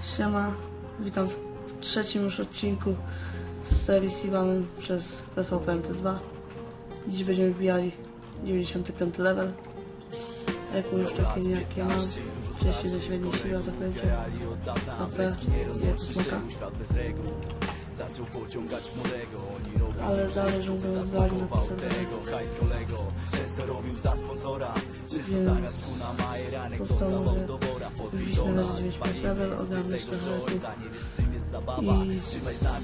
Siema, witam w trzecim już odcinku z serii Sivanem przez PvP MT2. Dziś będziemy wbijali 95 level. Eku już takie niejakie mam. Wcześniej ze średniej siła zaklęcia. AP, jak smoka. Ale żądam zdali na to sobie. Więc postanowię 95 level, ogarnąć trochę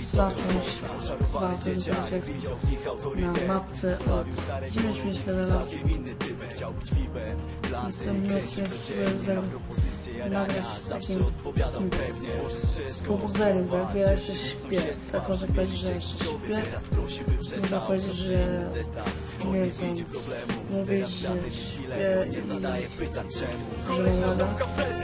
i zacząć walkę jak na mapce od 95 levela. Następnie chciałem nagrać takim pobudzeniem, bo jakby ja jeszcze śpię. Tak można powiedzieć, że jeszcze śpię. Można powiedzieć, że nie wiem mówić, że śpię. i że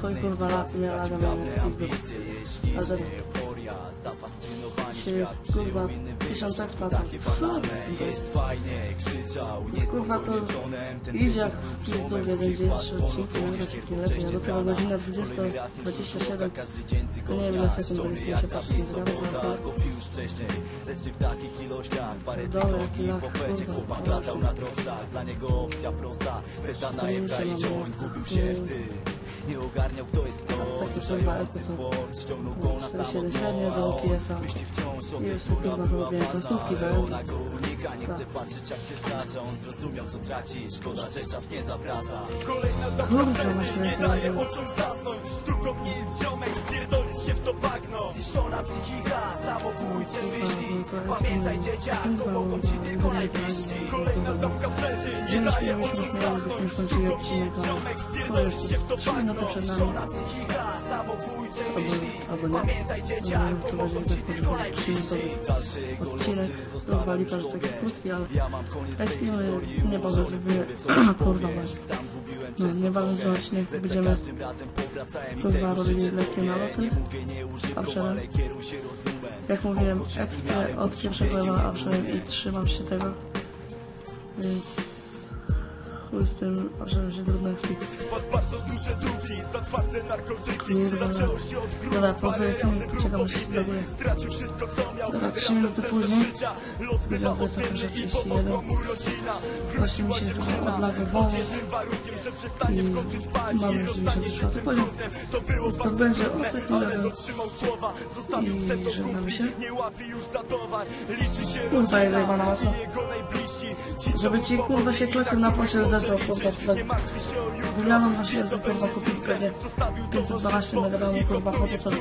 Chuj kurwa lat, nie lada mam pizdu. Ale Dzisiaj jest kurwa 1000 respa. Kurwa to idzie jak w pizdu jeden dzień, trzy odcinki, może lepiej. Godzina 20, 27. To nie wiem ile sekund będzie się patrzeć, nie wiadomo, bo to w dole jaki lak, kurwa. Latał na trosach, dla niego opcja prosta Fetana i joint, gubił się w tym ogarniał kto jest kto, kurwa eko co sport Ściągnął go na 47 samo dno. Myśli wciąż o sobie która była ważna. Ale ona go unika, nie Tak. chce patrzeć jak się stacza On zrozumiał co traci, szkoda, że czas nie zawraca. Kolejna dawka wtedy nie daje oczom zasnąć. Sztuką nie jest ziomek, wpierdolić się w to bagno. Zniszczona psychika, samobójcze myśli Pamiętaj dzieciak, pomogą ci tylko najbliżsi. Kolejna dawka wtedy nie daje oczom zasnąć. Sztuką nie jest ziomek, wpierdolić się w to bagno. Zniszczona psychika, samobójcze myśli. albo nie. Pamiętaj dzieciak, Nie wiem, to pomogą będzie ci tak tylko może najbliżsi. odcinek. Kurwa lipa, że taki krótki, ale ekspimy niebawem zrobimy kurwa właśnie. No, niebawem zrobimy odcinek, będziemy kurwa robili lekkie naloty. A przede jak mówiłem, ekspie od pierwszego levela, a przede i trzymam się tego. Więc chuj z tym, przede się trudno ekspik. Pod bardzo duże długi, za twarde narkotyki. Zaczęło się od gruz, Dobra, parę pozory film, czekam aż się innych. Stracił wszystko co miał, Dobra, trzy minuty później. Los bywa że odmienny i 31. pomogła mu rodzina Wróciła dziewczyna. pod jednym warunkiem, że przestanie w końcu Mam I rozstanie się z tym 94 gównem. To było bardzo trudne, ale dotrzymał słowa. Zostawił nie łapie już za towar. Liczy się rodzina i jego najbliżsi. Żeby ci, kurwa, się klekiem na na których kurwa, liczyć. tak. Na siebie, wie, co kurwa, kupić. Zostawił 512 megaramów, kurwa, chodzę sobie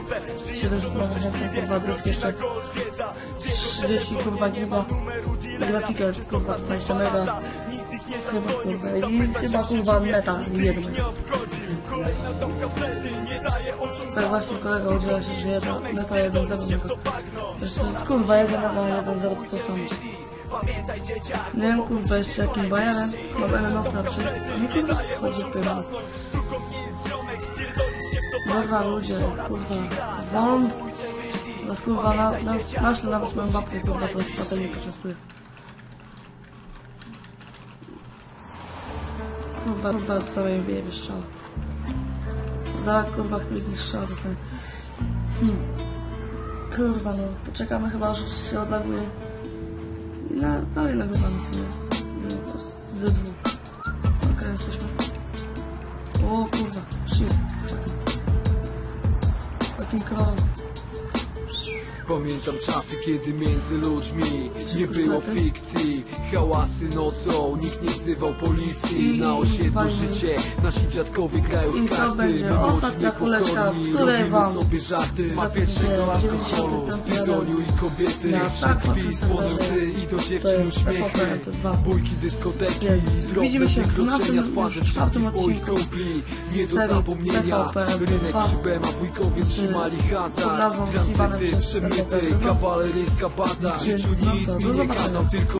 712, kurwa, dysk jeszcze 30, kurwa, giga, grafikę, kurwa, 20 mega, chyba, kurwa, i chyba, kurwa, neta, jedno. Tak właśnie kolega udziela się, że jedna, neta 1.0 mega. To jest, kurwa, 1 mega, 1.0 to samo. Nie wiem, kurwa, jeszcze jakim bajerem, no będę na starczy. Nie, kurwa, chodzi pyra. Dobra, ludzie, kurwa, woln. Was, kurwa, na, na, naślę nawet moją babkę, kurwa, to was potem nie poczęstuję. Kurwa, kurwa, z całej wieje strzał. Za, kurwa, któryś z nich strzał to sobie. Hmm. Kurwa, no, poczekamy chyba, aż się odlaguje. Na, dalej nagrywamy to ze dwóch. Okej, jesteśmy. O kurwa, shit, fucking. Fucking crawl. Pamiętam czasy, kiedy między ludźmi nie było fikcji Hałasy nocą, nikt nie wzywał policji Na osiedlu życie, nasi dziadkowie grają w karty My młodzi niepokorni, robimy sobie żarty Smak pierwszego alkoholu, 95 tytoniu i kobiety. Tak krwi, będę- łzy i do dziewczyn jest uśmiechy. epoka MT2. Bójki, dyskoteki, drobne wykroczenia czwartym wszystkich moich kumpli. Nie do zapomnienia, rynek MT2. przy Bema, wujkowie trzymali hazard. przemytu ukryty Kawaleryjska baza. W życiu nic mi nie kazał, tylko